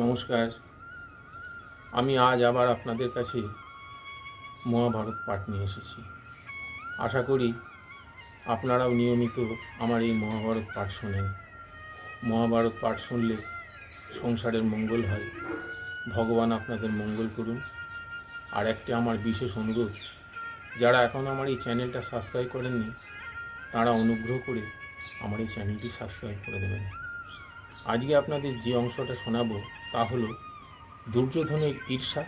নমস্কার। আমি আজ আবার আপনাদের কাছে মহাভারত পাঠ নিয়ে এসেছি। আশা করি আপনারাও নিয়মিত আমার এই মহাভারত পাঠ শোনেন। মহাভারত পাঠ শুনলে সংসারের মঙ্গল হয়। ভগবান আপনাদের মঙ্গল করুন। আর একটি আমার বিশেষ অনুরোধ, যারা এখন আমার এই চ্যানেলটা সাবস্ক্রাইব করেননি, তারা অনুগ্রহ করে আমার এই চ্যানেলটি সাবস্ক্রাইব করে দেবেন। আজকে আপনাদের যে অংশটা শোনাবো তা হল দুর্যোধনের ঈর্ষা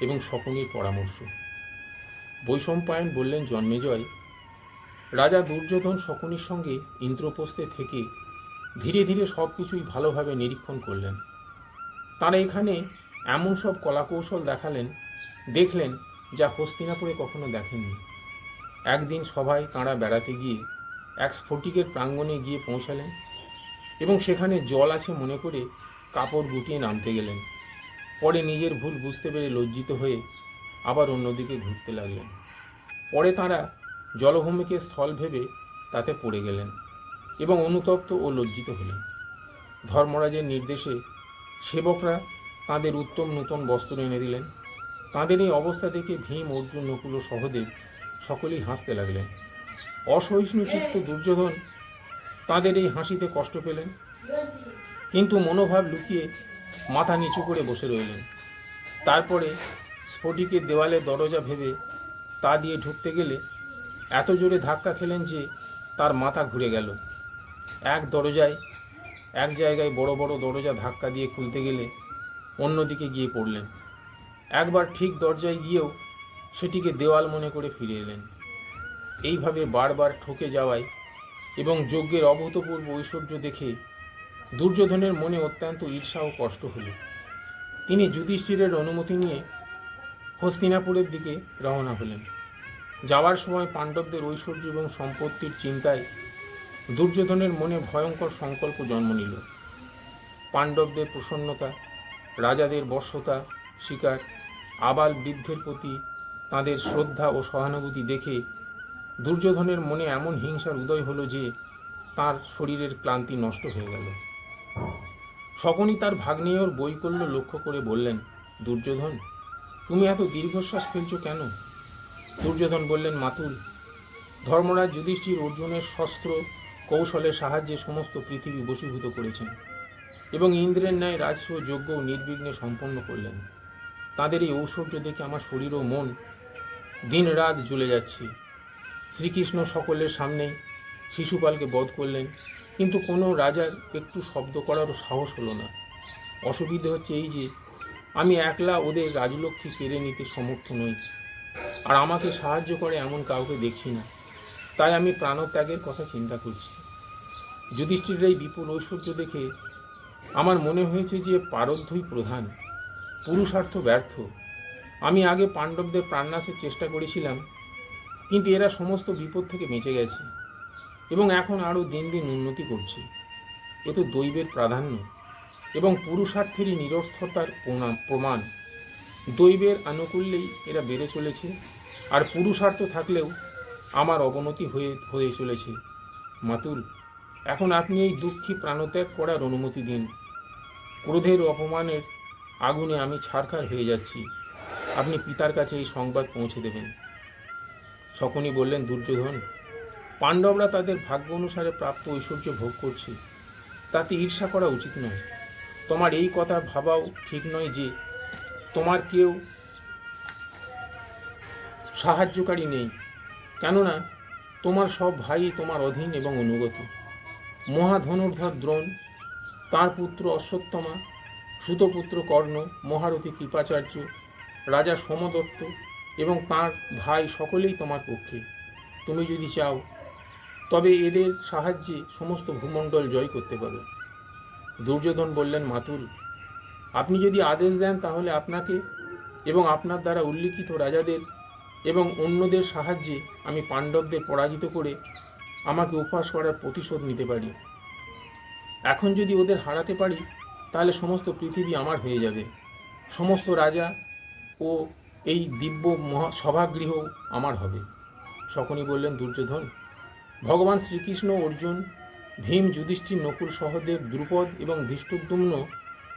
এবং শকুনির পরামর্শ। বৈষম্পায়ন বললেন জন্মেজয়, রাজা দুর্যোধন শকুনির সঙ্গে ইন্দ্রপ্রস্থে থেকে ধীরে ধীরে সব কিছুই ভালোভাবে নিরীক্ষণ করলেন। তারা এখানে এমন সব কলাকৌশল দেখালেন, দেখলেন যা হস্তিনাপুরে কখনো দেখেননি। একদিন সবাই তাঁরা বেড়াতে গিয়ে এক স্ফটিকের প্রাঙ্গণে গিয়ে পৌঁছালেন এবং সেখানে জল আছে মনে করে কাপড় গুটিয়ে নামতে গেলেন। পরে নিজের ভুল বুঝতে পেরে লজ্জিত হয়ে আবার অন্যদিকে ঘুরতে লাগলেন। পরে তাঁরা জলভূমিকে স্থল ভেবে তাতে পড়ে গেলেন এবং অনুতপ্ত ও লজ্জিত হলেন। ধর্মরাজের নির্দেশে সেবকরা তাদের উত্তম নূতন বস্ত্র এনে দিলেন। তাঁদের এই অবস্থা দেখে ভীম, অর্জুন, নকুল ও সহদেব সকলেই হাসতে লাগলেন। অসহিষ্ণুচিত্ত দুর্যোধন তাদের এই হাসিতে কষ্ট পেলেন। কিন্তু মনোভাব লুকিয়ে মাথা নিচু করে বসে রইলেন। তারপরে স্ফটিকের দেওয়ালে দরজা ভেবে তা দিয়ে ঢুকতে গেলে এত জোরে ধাক্কা খেলেন যে তার মাথা ঘুরে গেল। এক দরজায়, এক জায়গায় বড় বড় দরজা ধাক্কা দিয়ে খুলতে গেলে অন্যদিকে গিয়ে পড়লেন। একবার ঠিক দরজায় গিয়েও সেটিকে দেওয়াল মনে করে ফিরে এলেন। এইভাবে বারবার ঠকে যাওয়ায় এবং যজ্ঞের অভূতপূর্ব ঐশ্বর্য দেখে দুর্যোধনের মনে অত্যন্ত ঈর্ষা ও কষ্ট হল। তিনি যুধিষ্ঠিরের অনুমতি নিয়ে হস্তিনাপুরের দিকে রওনা হলেন। যাওয়ার সময় পাণ্ডবদের ঐশ্বর্য এবং সম্পত্তির চিন্তায় দুর্যোধনের মনে ভয়ঙ্কর সংকল্প জন্ম নিল। পাণ্ডবদের প্রসন্নতা, রাজাদের বর্ষতা, শিকার, আবাল বৃদ্ধের প্রতি তাদের শ্রদ্ধা ও সহানুভূতি দেখে দুর্যোধনের মনে এমন হিংসার উদয় হলো যে তার শরীরের ক্লান্তি নষ্ট হয়ে গেল। শকুনি তার ভাগ্নেয়র বৈকল্য লক্ষ্য করে বললেন, দুর্যোধন, তুমি এত দীর্ঘশ্বাস ফেলছো কেন? দুর্যোধন বললেন, মাতুল, ধর্মরাজ যুধিষ্ঠির অর্জুনের শস্ত্র কৌশলের সাহায্যে সমস্ত পৃথিবী বশীভূত করেছেন এবং ইন্দ্রের ন্যায় রাজস্ব, যজ্ঞ নির্বিঘ্নে সম্পন্ন করলেন। তাদের এই ঐশ্বর্য দেখে আমার শরীর ও মন দিন রাত জ্বলে যাচ্ছে। শ্রীকৃষ্ণ সকলের সামনেই শিশুপালকে বধ করলেন কিন্তু কোনো রাজার একটু শব্দ করারও সাহস হলো না। অসুবিধে হচ্ছে এই যে, আমি একলা ওদের রাজলক্ষ্মী কেড়ে নিতে সমর্থ নই। আর আমাকে সাহায্য করে এমন কাউকে দেখছি না। তাই আমি প্রাণত্যাগের কথা চিন্তা করছি। যুধিষ্ঠিরের এই বিপুল ঐশ্বর্য দেখে আমার মনে হয়েছে যে পারধ্যই প্রধান, পুরুষার্থ ব্যর্থ। আমি আগে পাণ্ডবদের প্রাণনাশের চেষ্টা করেছিলাম, কিন্তু এরা সমস্ত বিপদ থেকে বেঁচে গেছে। এবং এখন আরও দিন দিন উন্নতি করছে। এ তো দৈবের প্রাধান্য এবং পুরুষার্থেরই নিরর্থতার প্রমাণ। দৈবের আনুকূল্যেই এরা বেড়ে চলেছে আর পুরুষার্থ থাকলেও আমার অবনতি হয়ে হয়ে চলেছে। মাতুল, এখন আপনি এই দুঃখী প্রাণত্যাগ করার অনুমতি দিন। ক্রোধের অপমানের আগুনে আমি ছারখার হয়ে যাচ্ছি। আপনি পিতার কাছে এই সংবাদ পৌঁছে দেবেন। শকুনি বললেন, দুর্যোধন পাণ্ডবরা তাদের ভাগ্য অনুসারে প্রাপ্ত ঐশ্বর্য ভোগ করছে। তাতে ঈর্ষা করা উচিত নয়। তোমার এই কথা ভাবাও ঠিক নয় যে তোমার কেউ সাহায্যকারী নেই। কেননা তোমার সব ভাই তোমার অধীন এবং অনুগত। মহাধনুর্ধর দ্রোণ, তার পুত্র অশ্বত্থমা, সুতপুত্র কর্ণ, মহারথী কৃপাচার্য, রাজা সোমদত্ত এবং তার ভাই সকলেই তোমার পক্ষে। তুমি যদি চাও তবে এদের সাহায্যে সমস্ত ভূমণ্ডল জয় করতে পারো। দুর্যোধন বললেন, মাতুল, আপনি যদি আদেশ দেন তাহলে আপনাকে এবং আপনার দ্বারা উল্লিখিত রাজাদের এবং অন্যদের সাহায্যে আমি পাণ্ডবদের পরাজিত করে আমাকে উপহাস করার প্রতিশোধ নিতে পারি। এখন যদি ওদের হারাতে পারি, তাহলে সমস্ত পৃথিবী আমার হয়ে যাবে। সমস্ত রাজা ও এই দিব্য মহা সভাগৃহ আমার হবে। শকুনি বললেন, দুর্যোধন ভগবান শ্রীকৃষ্ণ, অর্জুন, ভীম, যুধিষ্ঠির, নকুল, সহদেব, দ্রুপদ এবং ধৃষ্টদ্যুম্ন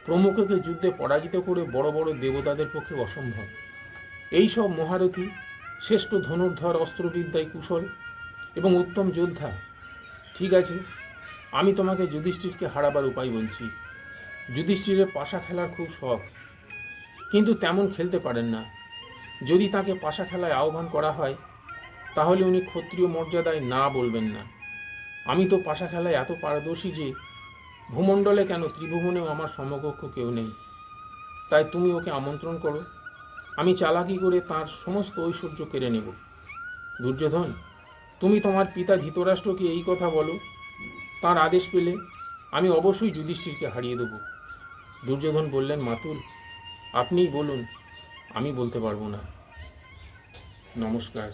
প্রমুখকে যুদ্ধে পরাজিত করে বড় বড় দেবতাদের পক্ষে অসম্ভব। এই সব মহারথী শ্রেষ্ঠ ধনুর্ধর, অস্ত্রবিদ্যায় কুশল এবং উত্তম যোদ্ধা। ঠিক আছে, আমি তোমাকে যুধিষ্ঠিরকে হারাবার উপায় বলছি। যুধিষ্ঠিরের পাশা খেলার খুব শখ, কিন্তু তেমন খেলতে পারেন না। যদি তাকে পাশা খেলায় আহ্বান করা হয় তাহলে উনি ক্ষত্রিয় মর্যাদায় না বলবেন না। আমি তো পাশা খেলায় এত পারদর্শী যে ভূমণ্ডলে কেন ত্রিভুবনেও আমার সমকক্ষ কেউ নেই। তাই তুমি ওকে আমন্ত্রণ করো। আমি চালাকি করে তার সমস্ত ঐশ্বর্য কেড়ে নেব। দুর্যোধন, তুমি তোমার পিতা ধৃতরাষ্ট্রকে এই কথা বলো। তার আদেশ পেলে আমি অবশ্যই যুধিষ্ঠিরকে হারিয়ে দেব। দুর্যোধন বললেন, মাতুল, আপনিই বলুন, আমি বলতে পারব না। নমস্কার।